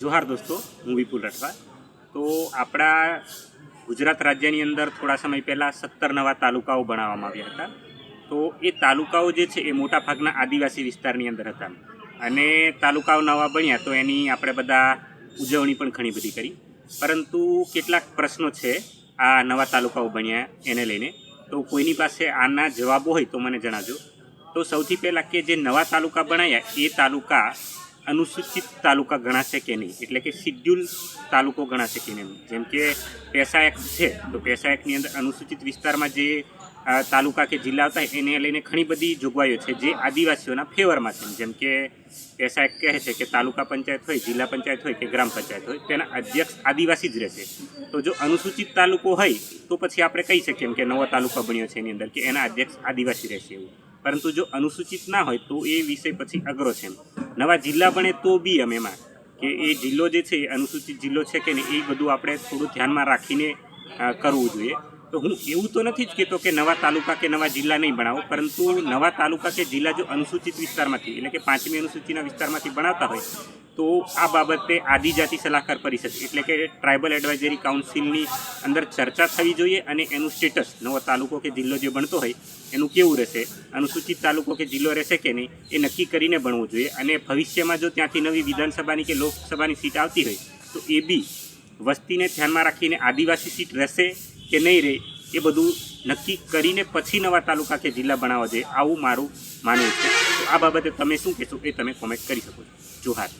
જોહાર દોસ્તો, હું વિપુલ રઠવા. તો આપણા ગુજરાત રાજ્યની અંદર થોડા સમય પહેલાં સત્તર નવા તાલુકાઓ બનાવવામાં આવ્યા હતા. તો એ તાલુકાઓ જે છે એ મોટાભાગના આદિવાસી વિસ્તારની અંદર હતા. અને તાલુકાઓ નવા બન્યા તો એની આપણે બધા ઉજવણી પણ ઘણી બધી કરી. પરંતુ કેટલાક પ્રશ્નો છે આ નવા તાલુકાઓ બન્યા એને લઈને. તો કોઈની પાસે આના જવાબો હોય તો મને જણાવજો. તો સૌથી પહેલાં કે જે નવા તાલુકા બનાવ્યા એ તાલુકા અનુસૂચિત તાલુકા ગણાશે કે નહીં? એટલે કે શિડ્યુલ તાલુકો ગણાશે કે નહીં? જેમ કે પેસા એક્ટ છે, તો પેસા એક્ટની અંદર અનુસૂચિત વિસ્તારમાં જે તાલુકા કે જિલ્લા આવતા એને લઈને ઘણી બધી જોગવાઈઓ છે જે આદિવાસીઓના ફેવરમાં છે. જેમ કે પેસા એક્ટ કહે છે કે તાલુકા પંચાયત હોય, જિલ્લા પંચાયત હોય કે ગ્રામ પંચાયત હોય, તેના અધ્યક્ષ આદિવાસી જ રહેશે. તો જો અનુસૂચિત તાલુકો હોય, તો પછી આપણે કહી શકીએ એમ કે નવો તાલુકા બન્યો છે એની અંદર કે એના અધ્યક્ષ આદિવાસી રહેશે એવું. પરંતુ જો અનુસૂચિત ના હોય, તો એ વિષય પછી અઘરો છે નવા જિલ્લા બને તો બી એમ એમાં કે એ જિલ્લો જે છે, એ અનુસૂચિત જિલ્લો છે કે એ બધું આપણે થોડું ધ્યાનમાં રાખીને કરવું જોઈએ. તો હું એવું તો નથી જ કહેતો કે નવા તાલુકા કે નવા જિલ્લા નહીં બનાવો, પરંતુ નવા તાલુકા કે જિલ્લા જો અનુસૂચિત વિસ્તારમાંથી, એટલે કે પાંચમી અનુસૂચિના વિસ્તારમાંથી બનાવતા હોય તો આ બાબતે આદિજાતિ સલાહકાર પરિષદ, એટલે કે ટ્રાઇબલ એડવાઇઝરી કાઉન્સિલની અંદર ચર્ચા થવી જોઈએ અને એનું સ્ટેટસ નવો તાલુકો કે જિલ્લો જે બનતો હોય, એનું કેવું રહેશે, અનુસૂચિત તાલુકો કે જિલ્લો રહેશે કે નહીં, એ નક્કી કરીને બનવું જોઈએ. અને ભવિષ્યમાં જો ત્યાંથી નવી વિધાનસભાની કે લોકસભાની સીટ આવતી હોય, તો એ બી વસ્તીને ધ્યાનમાં રાખીને આદિવાસી સીટ રહેશે કે નહીં રહે, એ બધું નક્કી કરીને પછી નવા તાલુકા કે જિલ્લા બનાવવા જોઈએ, આવું મારું માનવું છે. તો આ બાબતે તમે શું કહેશો એ તમે કોમેન્ટ કરી શકો છો. જોહાર.